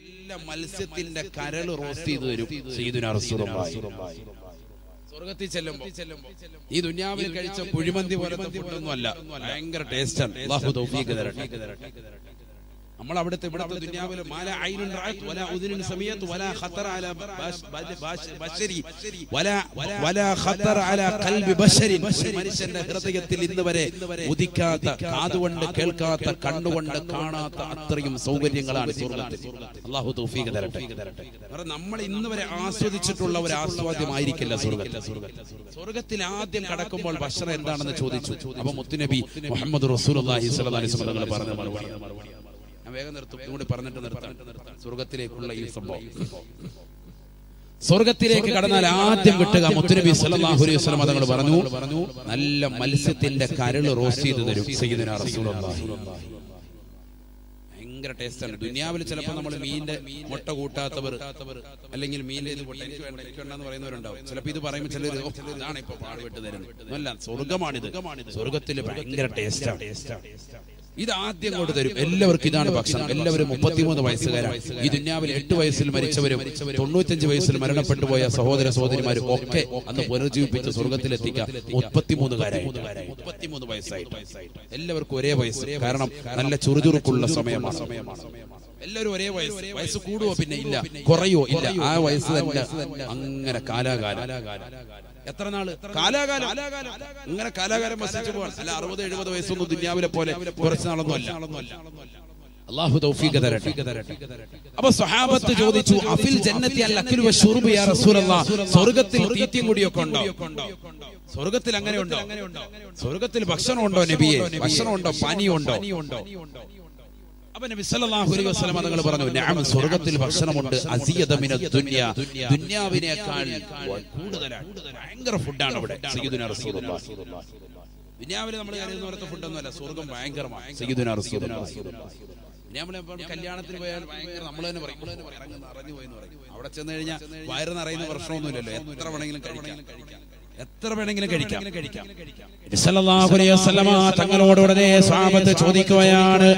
നല്ല മത്സ്യത്തിന്റെ കരൾ റോസ്റ്റ് ചെയ്തു തരും. സ്വർഗത്തിൽ ചെല്ലുമ്പോ ഈ ദുന്യാവിൽ കഴിച്ച കുഴിമന്തി പോലത്തെ ഫുഡൊന്നും അല്ല ഭയങ്കര ടേസ്റ്റ് ആണ്. നമ്മൾ അവിടുത്തെ ഇവിടുത്തെ ദുനിയാവിൽ മാല ഐനുൻ റഅത് വലാ ഉദിനുൻ സമീഅത് വലാ ഖത്തറ അല ബശരി വലാ വലാ ഖത്തറ അല ഖൽബി ബശരി മനുഷ്യന്റെ ഹൃദയത്തിൽ ഇന്ന് വരെ ഉദിക്കാത്ത കാതുകൊണ്ട് കേൾക്കാത്ത കണ്ണുകൊണ്ട് കാണാത്ത അത്രയും സൗകര്യങ്ങളാണ് സ്വർഗത്തിൽ അല്ലാഹു തൗഫീഖ് തരട്ടെ. കാരണം നമ്മൾ ഇന്ന് വരെ ആസ്വദിച്ചിട്ടുള്ള ഒരു ആസ്വാദ്യമായിരിക്കില്ല സ്വർഗത്തിൽ സ്വർഗത്തിൽ ആദ്യം കടക്കുമ്പോൾ ഭക്ഷണം എന്താണെന്ന് ചോദിച്ചു. അപ്പൊ മുത്തുനബി മുഹമ്മദ് റസൂലുള്ളാഹി സ്വല്ലല്ലാഹി അലൈഹി വസല്ലം പറഞ്ഞു വേഗം നിർത്തും. ഇതുകൂടി പറഞ്ഞിട്ട് നിർത്താം. സ്വർഗത്തിലേക്കുള്ള ഈ സംഭവം. സ്വർഗത്തിലേക്ക് കടന്നാൽ ആദ്യം കിട്ടുക മുത്തുനബി സല്ലല്ലാഹു അലൈഹി വസല്ലം തങ്ങൾ പറഞ്ഞു പറഞ്ഞു നല്ല മത്സ്യത്തിന്റെ കരൾ റോസ്റ്റ് ചെയ്ത് തരും. ഭയങ്കര ടേസ്റ്റാണ് ദുനിയാവിൽ ചിലപ്പോൾ നമ്മൾ മീനിന്റെ മുട്ട കൂട്ടാത്തവർ അല്ലെങ്കിൽ മീനിന്റെ ഇത് പൊട്ട എനിക്ക് വേണ്ട എനിക്ക് വേണ്ടെന്ന് പറയുന്നവരുണ്ടാവും. ചിലപ്പോൾ ഇത് പറയുമ്പോൾ ചിലർ "ഓ, ഇതാണ് ഇപ്പൊ പാടുപെട്ട് തരുന്നത്. അല്ല സ്വർഗമാണിത്. സ്വർഗത്തിൽ ഭയങ്കര ടേസ്റ്റാണ് ഇത് ആദ്യം കൊണ്ട് തരും. എല്ലാവർക്കും ഇതാണ് ഭക്ഷണം. എല്ലാവരും മുപ്പത്തിമൂന്ന് വയസ്സുകാരാണ്. ഈ ദുന്യാവിൽ എട്ട് വയസ്സിൽ മരിച്ചവരും തൊണ്ണൂറ്റഞ്ച് വയസ്സിൽ മരണപ്പെട്ടു പോയ സഹോദര സഹോദരിമാരും ഒക്കെ അന്ന് പുനർജീവിപ്പിച്ച് സ്വർഗത്തിലെത്തിക്കുക മുപ്പത്തിമൂന്നുകാരായി. മുപ്പത്തിമൂന്ന് വയസ്സായി. എല്ലാവർക്കും ഒരേ വയസ്സ്. കാരണം നല്ല ചുറുചുറുക്കുള്ള സമയമാണ്. എല്ലാവരും ഒരേ വയസ്സ്. വയസ്സ് കൂടുവോ പിന്നെ ഇല്ല. കുറയോ ഇല്ല. ആ വയസ്സ് തന്നെ അങ്ങനെ കാലാകാലം. എത്ര നാൾ? കാലാകാലം. ഇങ്ങനെ കാലാകാലം വസിച്ചു പോകാൻ അല്ല അറുപത് എഴുപത് വയസ്സൊന്നും ദുന്യാവിലെ പോലെ കുറച്ച് നാളൊന്നും അല്ല അള്ളാഹു തൗഫീഖ് തരട്ടെ. അപ്പൊ സ്വഹാബത്ത് ചോദിച്ചു അഫിൽ ജന്നത്തി അൽ അക്ലു വശുർബ് യാ റസൂലല്ലാഹ് സ്വർഗത്തിൽ തീറ്റയും കൂടിയൊക്കെ ഉണ്ടോ? സ്വർഗത്തിൽ അങ്ങനെ ഉണ്ടോ സ്വർഗത്തിൽ ഭക്ഷണം ഉണ്ടോ നബിയെ? ഭക്ഷണം ഉണ്ടോ പാനീയമുണ്ടോ നബി സല്ലല്ലാഹു അലൈഹി വസല്ലം തങ്ങൾ പറഞ്ഞു നഅം സ്വർഗത്തിൽ ഭക്ഷണമുണ്ട് മിന ദുനിയ. ദുനിയാവിനേക്കാൾ കൂടുതലാണ് ഭയങ്കര ഫുഡാണ് അവിടെ റസൂലുള്ളാഹി. നമ്മൾ സ്വർഗം റസൂലുള്ളാഹി. കല്യാണത്തിന് പോയാൽ ഭയങ്കര നമ്മൾ തന്നെ പറയും ഇറങ്ങുന്ന പോയെന്ന് നിറഞ്ഞു പോയി പറയും. അവിടെ ചെന്ന് കഴിഞ്ഞാൽ വയറ് നിറയുന്ന പ്രശ്നമൊന്നുമില്ലല്ലോ എത്ര വേണമെങ്കിലും കഴിക്കാം. എത്ര വേണമെങ്കിലും കഴിക്കാം. തങ്ങളോട് ഉടനെ സ്വഹാബത്ത് ചോദിക്കുകയാണ്.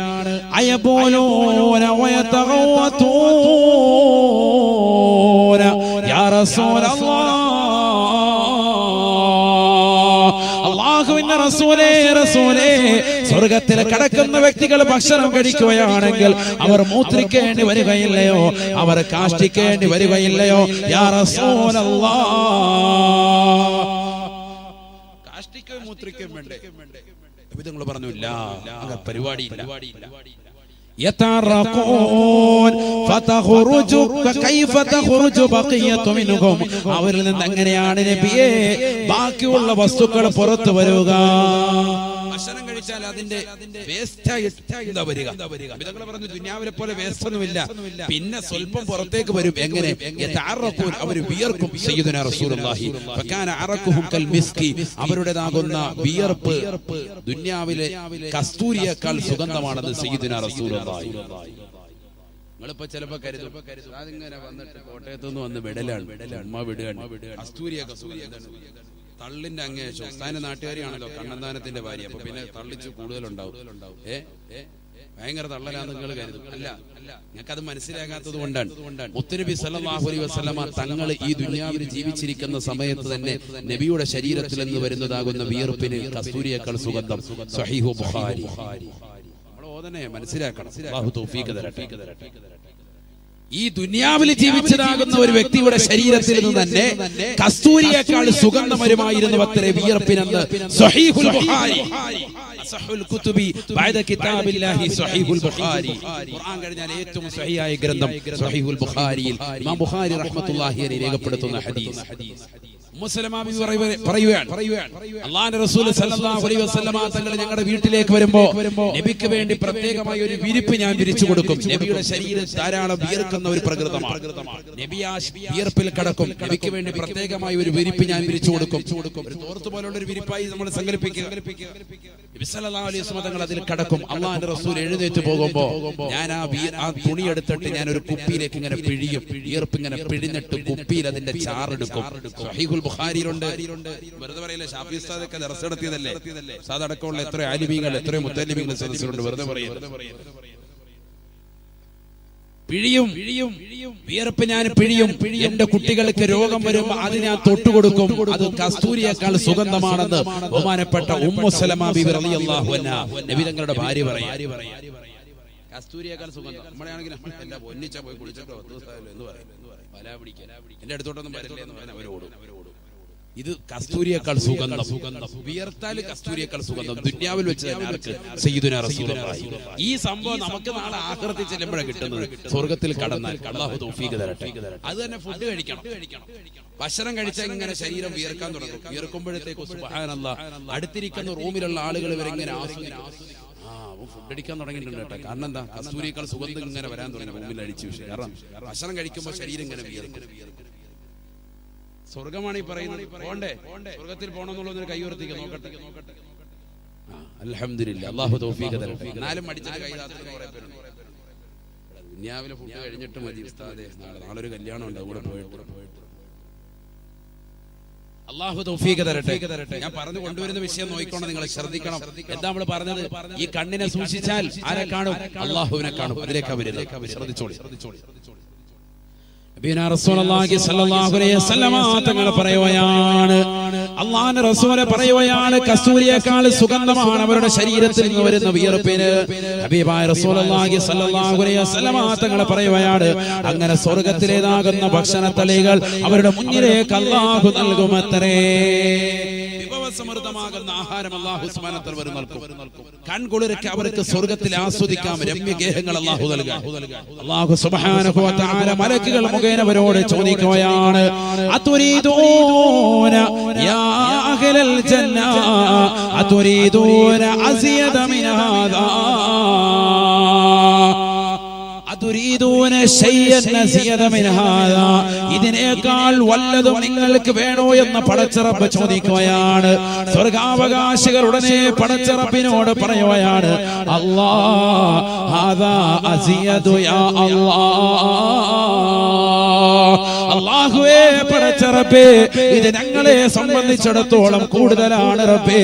അള്ളാഹുവിന്റെ റസൂലേ റസൂലേ. സ്വർഗത്തിൽ കടക്കുന്ന വ്യക്തികൾ ഭക്ഷണം കഴിക്കുകയാണെങ്കിൽ അവർ മൂത്രിക്കേണ്ടി വരികയില്ലയോ? അവർ കാഷ്ടിക്കേണ്ടി വരികയില്ലയോ? കാഷ്ടിക്കുകയും മൂത്രിക്കുകയും വേണ്ടേ? നിങ്ങൾ പറഞ്ഞു ഇല്ല അങ്ങനെ യതാറഖൂൻ ഫതഖുറുജു കൈഫ തഖുറുജു ബഖിയതു മിൻഹും അവരിൽ നിന്ന് എങ്ങനെയാണ് നബിയെ? ബാക്കിയുള്ള വസ്തുക്കൾ പുറത്തു വരിക. ഭക്ഷണം കഴിച്ചാൽ അതിന്റെ വേസ്റ്റായിട്ട് പോലെ വേസ്റ്റ് ഒന്നുമില്ല. പിന്നെ സ്വല്പം പുറത്തേക്ക് വരും. എങ്ങനെ? അവർ വിയർക്കും. അവരുടേതാകുന്ന വിയർപ്പ് ദുന്യാവിലെ കസ്തൂരിയേക്കാൾ സുഗന്ധമാണെന്ന് സയ്യിദിന റസൂൽ നിങ്ങളിപ്പോ ചിലപ്പോ കരുതും അതിങ്ങനെ വന്നിട്ട് കോട്ടയത്ത് നിന്ന് വന്ന് വിടലാണ് ഉമ്മ വിടുകയാണ്. കസ്തൂരിയൊക്കെ സുഗന്ധം തള്ളിന്റെ അങ്ങേ ശോസ്ഥാന നാട്ടുകാരിയാണല്ലോ കണ്ണന്താനത്തിന്റെ ഭാര്യ. അപ്പൊ പിന്നെ തള്ളിച്ച് കൂടുതലുണ്ടാവും. ഏ? ഭയങ്കര തള്ളലാന്ന് നിങ്ങൾ കരുതും. അല്ല ഞങ്ങൾക്ക് അത് മനസ്സിലാകാത്തത് കൊണ്ടാണ്. ഒത്തിരി സല്ലല്ലാഹു അലൈഹി വസല്ലമ തങ്ങൾ ഈ ദുനിയാവിൽ ജീവിച്ചിരിക്കുന്ന സമയത്ത് തന്നെ നബിയുടെ ശരീരത്തിൽ നിന്ന് വരുന്നതാകുന്ന വിയർപ്പിന് കസ്തൂരിയേക്കാൾ സുഗന്ധം. സഹീഹു ബുഖാരി. ഓതനെ മനസ്സിലാക്കണം. ഈ ദുനിയാവിൽ ജീവിച്ചതാകുന്ന ഒരു വ്യക്തിയുടെ ശരീരത്തിൽ നിന്ന് തന്നെ കസ്തൂരിയേക്കാൾ സുഗന്ധമരുമായിരുന്നു അത്ര വിയർപ്പിനെന്ന് കിതാബില്ലാഹി ഖുർആൻ കഴിഞ്ഞാൽ ഏറ്റവും ഗ്രന്ഥം സ്വഹീഹുൽ ബുഖാരിയിൽ. ഇമാം ബുഖാരി റഹ്മത്തുള്ളാഹി അലൈഹി രേഖപ്പെടുത്തുന്ന ഹദീസ്. തങ്ങൾ ഞങ്ങളുടെ വീട്ടിലേക്ക് വരുമ്പോ നബിക്ക് വേണ്ടി പ്രത്യേകമായി ഒരു വിരിപ്പ് ഞാൻ വിരിച്ചു കൊടുക്കും. നബിയുടെ ശരീരം ധാരാളം വിയർക്കുന്ന ഒരു പ്രകൃതമാണ്. നബി ആ വിയർപ്പിൽ കടക്കും. നബിക്ക് വേണ്ടി പ്രത്യേകമായി ഒരു വിരിപ്പ് ഞാൻ വിരിച്ചു കൊടുക്കും. ഒരു തോർത്ത് പോലുള്ള ഒരു വിരിപ്പായി നമ്മൾ സങ്കല്പിക്കുക. തങ്ങൾ അതിൽ കടക്കും. അള്ളാന്റെ റസൂൽ എഴുന്നേറ്റ് പോകുമ്പോ ഞാൻ ആ ആ തുണി എടുത്തിട്ട് ഞാൻ ഒരു കുപ്പിയിലേക്ക് ഇങ്ങനെ പിഴിയും. വിയർപ്പ് ഇങ്ങനെ പിഴിഞ്ഞിട്ട് കുപ്പിയിൽ അതിന്റെ ചാറെടുക്കും. ബുഖാരിയിലുണ്ട്. വെറുതെ പറയില്ല ഷാഫി ഉസ്താദൊക്കെ ദർസ് നടത്തിയതല്ലേ? ഉസ്താദ് അടക്കമുള്ള എത്രയോ ആലിമീങ്ങൾ എത്ര മുത്തലിമീങ്ങൾ സദസ്സിലുണ്ട് വെറുതെ പറയും പിഴിയും പിഴിയും വിയർപ്പ് ഞാൻ പിഴിയും. എന്റെ കുട്ടികൾക്ക് രോഗം വരുമ്പോൾ അത് ഞാൻ തൊട്ടുകൊടുക്കും. അത് കസ്തൂരിയേക്കാൾ സുഗന്ധമാണെന്ന് ബഹുമാനപ്പെട്ട ഉമ്മുസലമാങ്ങളുടെ ബിബി റളിയല്ലാഹു അൻഹ. നബി തങ്ങളുടെ ഭാര്യ പറയാം. കസ്തൂരിയേക്കാൾ സുഗന്ധം. നമ്മളെയാണെങ്കിൽ എല്ലാം ഒന്നിച്ച പോയി കുളിച്ചിട്ടോ എന്ന് പറയും. വല പിടിക്കാൻ. എന്റെ അടുത്തോട്ടൊന്നും വരില്ലേ എന്ന് പറഞ്ഞാൽ അവരോടും. ഇത് കസ്തൂരിയേക്കാൾ സുഗന്ധം. സുഗന്ധം. വിയർത്താൽ കസ്തൂരിയേക്കാൾ സുഗന്ധം. ദുന്യാവിൽ വെച്ച് തന്നെ ആർക്ക് സയ്യിദുനാ റസൂലുള്ളാഹി. ഈ സംഭവം നമുക്ക് നാളെ ആഹൃതി ചെല്ലുമ്പോഴാണ് കിട്ടുന്നത്. സ്വർഗത്തിൽ കടന്നാൽ അല്ലാഹു തൗഫീഖ് തരട്ടെ. അത് തന്നെ ഫുഡ് കഴിക്കണം. ഭക്ഷണം കഴിച്ചാൽ ഇങ്ങനെ ശരീരം വിയർക്കാൻ തുടങ്ങും. വിയർക്കുമ്പോഴത്തേക്ക് സുബ്ഹാനല്ലാഹ് അടുത്തിരിക്കുന്ന റൂമിലുള്ള ആളുകൾ ഇവരെ ഇങ്ങനെ ആസ്വദിക്കും. ഫുഡ് അടിക്കാൻ തുടങ്ങിയിട്ടുണ്ട് കേട്ടോ. കാരണം എന്താ? കസ്തൂരിയേക്കാൾ സുഗന്ധം ഇങ്ങനെ വരാൻ തുടങ്ങി. റൂമിൽ അടിച്ചു കാരണം ഭക്ഷണം കഴിക്കുമ്പോൾ ശരീരം ഇങ്ങനെ വിയർക്കും. സ്വർഗമാണ് ഈ പറയുന്നത്. പോണ്ടേ? സ്വർഗത്തിൽ നോക്കട്ടെ. തൗഫീഖ് അടിച്ചിട്ട് കൈ പേരുണ്ട്. ഇവിടെ ദുനിയാവിലെ ഫുഡ് കഴിഞ്ഞിട്ട് ഉസ്താദേ. കല്യാണം ഉണ്ട് പോയിട്ട്. തൗഫീഖ് തരട്ടെ. ഞാൻ പറഞ്ഞു കൊണ്ടുവരുന്ന വിഷയം നോക്കിക്കൊണ്ട് നിങ്ങൾ ശ്രദ്ധിക്കണം. എന്താ നമ്മൾ പറഞ്ഞത്? ഈ കണ്ണിനെ സൂക്ഷിച്ചാൽ ആരെ കാണും? അള്ളാഹുവിനെ കാണും. അതിലേക്കാ വരുന്നത് ശ്രദ്ധിച്ചോളി. ശ്രദ്ധിച്ചോളി നബീന റസൂലുള്ളാഹി സ്വല്ലല്ലാഹു അലൈഹി വസല്ലമ പറയുകയാണ്. കസ്തൂരിയേക്കാൾ സുഗന്ധമാണ് അവരുടെ ശരീരത്തിൽ നിന്ന് വരുന്ന വിയർപ്പിന്. ഹബീബായ പറയുകയാണ് അങ്ങനെ സ്വർഗത്തിലേതാകുന്ന ഭക്ഷണത്തളികൾ അവരുടെ മുന്നിലേക്ക് അല്ലാഹു നൽകുമത്രേ. വിഭവസമൃദ്ധമാകുന്ന ആഹാരം അള്ളാഹു സ്മാനത്തിൽ വരും നൽകും. കൺകുളിരക്ക് അവർക്ക് സ്വർഗത്തിൽ ആസ്വദിക്കാം രമ്യഗേഹങ്ങൾ അള്ളാഹു നൽകുക അള്ളാഹു സുബ്ഹാനഹു വ തആല മലക്കുകൾ മുഖേനവരോട് ചോദിക്കുകയാണ് യാ അഹ്ലൽ ജന്ന അതുരീദൂന അസിയദ മിൻ ഹാദാ. ഇതിനേക്കാൾ വല്ലതും നിങ്ങൾക്ക് വേണോ എന്ന് പടച്ചിറപ്പ് ചോദിക്കുകയാണ്. സ്വർഗാവകാശികൾ ഉടനെ പടച്ചിറപ്പിനോട് പറയുകയാണ് ഹാദാ അസിയദു യാ അള്ളാഹുവേ പടച്ചറപ്പേ ഇത് ഞങ്ങളെ സംബന്ധിച്ചിടത്തോളം കൂടുതലാണ് റബ്ബേ.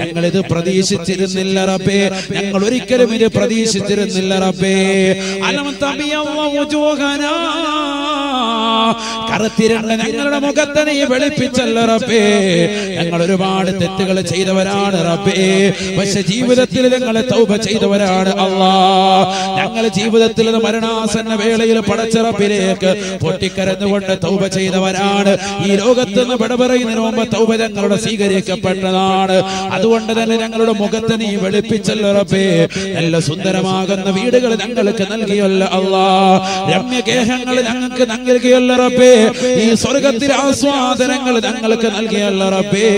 ഞങ്ങൾ ഇത് പ്രതീക്ഷിച്ചിരുന്നില്ല റബ്ബേ. ഞങ്ങൾ ഒരിക്കലും ഇത് പ്രതീക്ഷിച്ചിരുന്നില്ല റബ്ബേ. അലം തബിയ കറുത്തിരണ്ട ഞങ്ങളുടെ മുഖത്തെ നീ വെളുപ്പിച്ചല്ല റബ്ബേ. ഞങ്ങൾ ഒരുപാട് തെറ്റുകൾ ചെയ്തവരാണ് റബ്ബേ. പക്ഷെ ജീവിതത്തിൽ ഞങ്ങളെ തൗബ ചെയ്തവരാണ് അല്ലാ. ഞങ്ങൾ ജീവിതത്തിൽ മരണാസന്ന വേളയിൽ പടച്ച റബ്ബിലേക്ക് പൊട്ടിക്കരന്നുകൊണ്ട് തൗബ ചെയ്തവരാണ്. ഈ ലോകത്ത് നിന്ന് വിട പറയുന്നതിന് മുമ്പ് തൗബ ഞങ്ങളുടെ സ്വീകരിക്കപ്പെട്ടതാണ്. അതുകൊണ്ട് തന്നെ ഞങ്ങളുടെ മുഖത്ത് നീ വെളുപ്പിച്ചല്ലോ റബ്ബേ. നല്ല സുന്ദരമാകുന്ന വീടുകൾ ഞങ്ങൾക്ക് നൽകിയല്ല അല്ലാ. രമ്യഗേഹങ്ങൾ ഞങ്ങൾക്ക് നൽകിയല്ല റബ്ബേ. ഈ സ്വർഗത്തിൽ ആസ്വാദനങ്ങൾ ഞങ്ങൾക്ക് നൽകിയല്ല റബ്ബേ.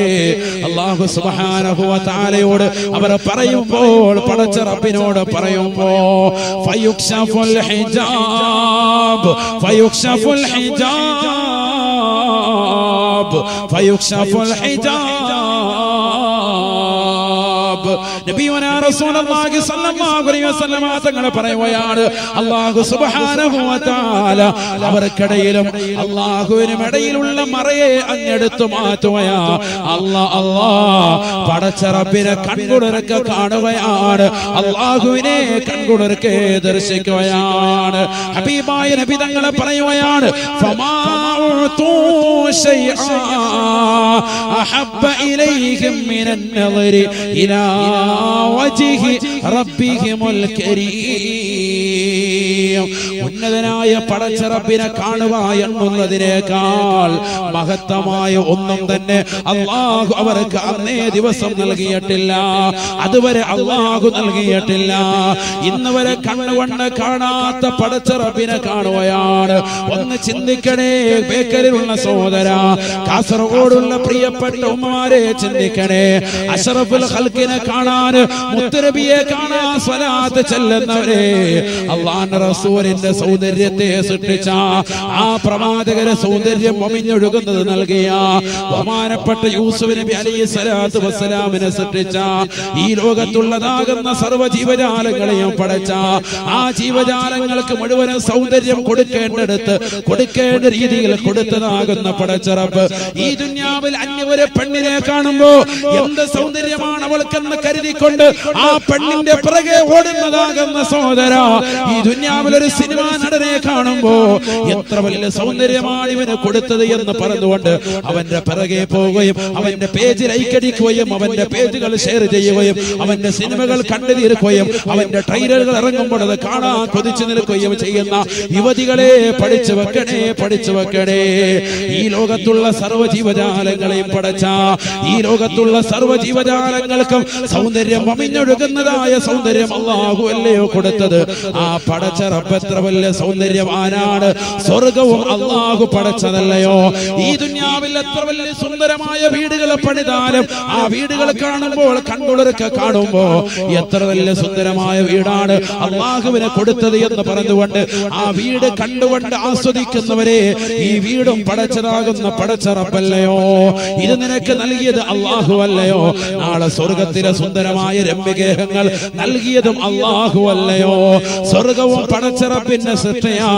അള്ളാഹു സുബ്ഹാനഹു വ തആലയോട് അവർ പറയുമ്പോൾ പടച്ച റബ്ബിനോട് പറയുമ്പോ ഫയുക്ഷഫുൽ ഹിജാബ് ഫയുക്ഷഫുൽ ഹിജാബ് ഫയുക്ഷഫുൽ ഹിജാബ്. നബിയുനാ റസൂലുള്ളാഹി സ്വല്ലല്ലാഹു അലൈഹി വസല്ലമ തങ്ങളെ പറയുകയാണ് അല്ലാഹു സുബ്ഹാനഹു വ തആല അവർക്കിടയിലും അല്ലാഹുവിനും ഇടയിലുള്ള മറയെ അങ്ങെടുത്തു മാറ്റുകയാ. അല്ലാ അല്ലാ പടച്ച റബ്ബിനെ കൺകുളിരക്ക് കാണുകയാണ്. അല്ലാഹുവിനെ കൺകുളിരക്ക് ദർശിക്കുകയാണ്. ഹബീബായ നബി തങ്ങളെ പറയുകയാണ് ഫമാ ഉതു ശൈആ അഹബ്ബ ഇലൈഹിം മിനൻ നളരി ഉന്നതനായ പടച്ചറപ്പിനെ കാണുക എന്നുള്ളതിനേക്കാൾ മഹത്തമായ ഒന്നും തന്നെ അള്ളാഹു അവർക്ക് അന്നേ ദിവസം നൽകിയിട്ടില്ല. അതുവരെ അള്ളാഹു നൽകിയിട്ടില്ല. ഇന്ന് വരെ കണ്ണുകൊണ്ട് കാണാത്ത പടച്ചറപ്പിനെ കാണുകയാണ്. ഒന്ന് ചിന്തിക്കണേ ബേക്കലിലുള്ള സഹോദര കാസർഗോഡുള്ള പ്രിയപ്പെട്ട ഉമ്മമാരെ ചിന്തിക്കണേ. അഷറഫുൽ ഖൽക്കിനെ കാണാൻ മുത്തരബിയെ കാണാൻ സ്വലാത്ത് ചെല്ലുന്നവരെ അള്ളാന്റെ റസൂലിന്റെ സൗന്ദര്യത്തെ സൃഷ്ടിച്ച ആ പ്രവാചകരെ സൗന്ദര്യം ഒമിഞ്ഞൊഴുകുന്നത് നൽകിയ ബഹുമാനപ്പെട്ട യൂസുഫ് നബി അലൈഹി സ്വലാത്തു വസ്സലാമിനെ സൃഷ്ടിച്ച ഈ ലോകത്തുള്ളതാകുന്ന സർവ ജീവജാലങ്ങളെയും പടച്ച ആ ജീവജാലങ്ങൾക്ക് മുഴുവനും സൗന്ദര്യം കൊടുക്കേണ്ടടുത്ത് കൊടുക്കേണ്ട രീതിയിൽ കൊടുത്തതാകുന്ന പടച്ചറപ്പ്. ഈ ദുന്യാവിൽ അന്യവരെ പെണ്ണിനെ കാണുമ്പോ എന്ത് സൗന്ദര്യമാണ് അവൾക്ക് അവൾക്കെന്ന് കരുതിക്കൊണ്ട് ആ പെണ്ണിന്റെ പിറകെ ഓടുന്നതാകുന്ന സഹോദര ഈ ദുന്യാവിൽ ഒരു സിനിമ നടനെ കാണുമ്പോ എത്ര വലിയ സൗന്ദര്യമാണ് ഇവന് കൊടുത്തത് എന്ന് പറഞ്ഞുകൊണ്ട് അവന്റെ പിറകെ പോവുകയും അവന്റെ പേജ് ലൈക്കടിക്കുകയും അവന്റെ പേജുകൾ ഷെയർ ചെയ്യുകയും അവന്റെ സിനിമകൾ കണ്ടു തീർക്കുകയും അവന്റെ ട്രെയിലറുകൾ ഇറങ്ങുമ്പോൾ അത് കാണാൻ കൊതിച്ചു നിൽക്കുകയും ചെയ്യുന്ന യുവതികളെ പഠിച്ചു വെക്കണേ പഠിച്ചു വെക്കണേ. ഈ ലോകത്തുള്ള സർവ ജീവജാലങ്ങളെയും പഠിച്ച ഈ ലോകത്തുള്ള സർവ ജീവജാലങ്ങൾക്കും സൗന്ദര്യം അമിഞ്ഞൊഴുകുന്നതായ സൗന്ദര്യം അള്ളാഹു അല്ലയോ കൊടുത്തത്. ആ പടച്ച റബ്ബെത്ര വലിയ സൗന്ദര്യം ആരാണ് സ്വർഗവും അള്ളാഹു പടച്ചതല്ലയോ? ഈ ദുന്യാവിൽ എത്ര വലിയ സുന്ദരമായ വീടുകൾ പണിതാലും ആ വീടുകൾ കാണുമ്പോൾ കണ്ണുളരൊക്കെ കാണുമ്പോ എത്ര വലിയ സുന്ദരമായ വീടാണ് അള്ളാഹുവിനെ കൊടുത്തത് എന്ന് പറഞ്ഞുകൊണ്ട് ആ വീട് കണ്ടുകൊണ്ട് ആസ്വദിക്കുന്നവരെ ഈ വീടും പടച്ചതാകുന്ന പടച്ച റബ്ബല്ലയോ ഇത് നിനക്ക് നൽകിയത് അള്ളാഹു അല്ലയോ നാളെ സ്വർഗത്തിലെ സുന്ദരമായ രമ്യഗേഹങ്ങൾ നൽകിയതും അള്ളാഹു അല്ലയോ സ്വർഗവും പണച്ചിറപ്പിന്റെ സൃഷ്ടിയാ.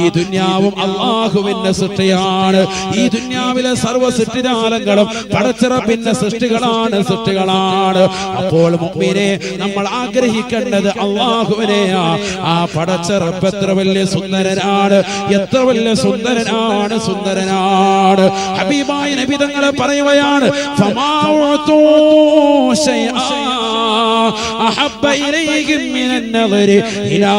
ഈ ദുന്യാവും അള്ളാഹുവിന്റെ സൃഷ്ടിയാണ്. ഈ ദുന്യാവിലെ സർവ സൃഷ്ടിജാലങ്ങളും പടച്ചിറപ്പിന്റെ സൃഷ്ടികളാണ് സൃഷ്ടികളാണ്. അപ്പോൾ മുമ്പിനെ നമ്മൾ ആഗ്രഹിക്കേണ്ടത് അള്ളാഹുവിനെയാ ആ പടച്ചിറപ്പ് എത്ര വലിയ സുന്ദരനാണ്. എത്ര വലിയ സുന്ദരനാണ് സുന്ദരനാണ്. ഹബീബായ നബി തങ്ങളെ പറയുകയാണ് ഫമാഉതു അഹബ്ബ ഇലൈഹിം മിനൻ നദരി ഇലാ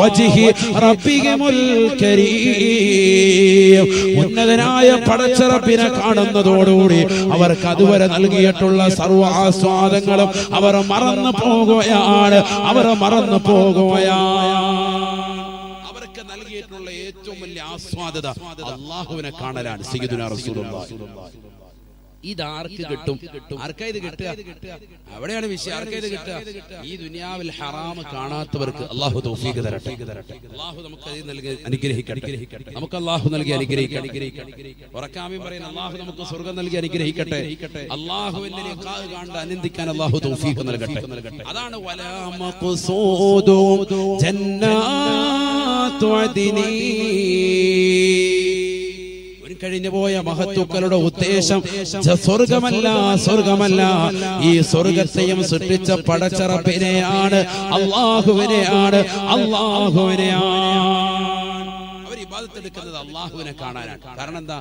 വജ്ഹി റബ്ബിഹിമുൽ കരീം. ഉന്നതനായ പടച്ചറപ്പിനെ കാണുന്നതോടുകൂടി അവർക്ക് അതുവരെ നൽകിയിട്ടുള്ള സർവ ആസ്വാദങ്ങളും അവർ മറന്നു പോകുകയാണ്. അവർ മറന്നു പോകുകയാണ്. അവർക്ക് നൽകിയിട്ടുള്ള ഏറ്റവും വലിയ ആസ്വാദത അള്ളാഹുവിനെ കാണലാണ് സയ്യിദുനാ റസൂലുള്ളാഹി. ഇതാർക്ക് കിട്ടും. ആർക്കാ ഇത് കിട്ടുക? അവിടെയാണ് വിഷയം. ആർക്കാ ഇത് കിട്ടുക? ഈ ദുനിയാവിൽ ഹറാമ് കാണാത്തവർക്ക് അള്ളാഹു തൗഫീഖ് തരട്ടെ. അള്ളാഹു നമുക്ക് നൽകി അനുഗ്രഹിക്കട്ടെ. നമുക്ക് അള്ളാഹു നൽകി അനുഗ്രഹിക്കട്ടെ. ഉറക്കാമി പറയുന്ന അള്ളാഹു നമുക്ക് സ്വർഗം നൽകി അനുഗ്രഹിക്കട്ടെ. അള്ളാഹുവിന്റെ നിക്കാഹ് കാണാൻ ആനന്ദിക്കാൻ അള്ളാഹു തൗഫീഖ് നൽകട്ടെ. അതാണ് ജന്നാത്തു അദ്നീ കഴിഞ്ഞു പോയ മഹത്തുക്കളുടെ ഉദ്ദേശം സ്വർഗമല്ല സ്വർഗമല്ല. ഈ സ്വർഗത്തെയും സൃഷ്ടിച്ച പടച്ചറപ്പിനെയാണ് അള്ളാഹുവിനെയാണ് അള്ളാഹുവിനെയാണ്. ഇബാദത്തെടുക്കുന്നത് അള്ളാഹുവിനെ കാണാനാണ്. കാരണം എന്താ?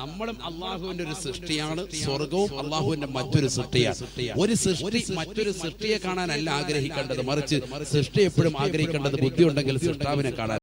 നമ്മളും അള്ളാഹുവിന്റെ ഒരു സൃഷ്ടിയാണ് സ്വർഗവും അള്ളാഹുവിന്റെ മറ്റൊരു സൃഷ്ടിയാണ്. ഒരു സൃഷ്ടി മറ്റൊരു സൃഷ്ടിയെ കാണാനല്ല ആഗ്രഹിക്കേണ്ടത്. മറിച്ച് സൃഷ്ടി എപ്പോഴും ആഗ്രഹിക്കേണ്ടത് ബുദ്ധി ഉണ്ടെങ്കിൽ സൃഷ്ടാവിനെ കാണാൻ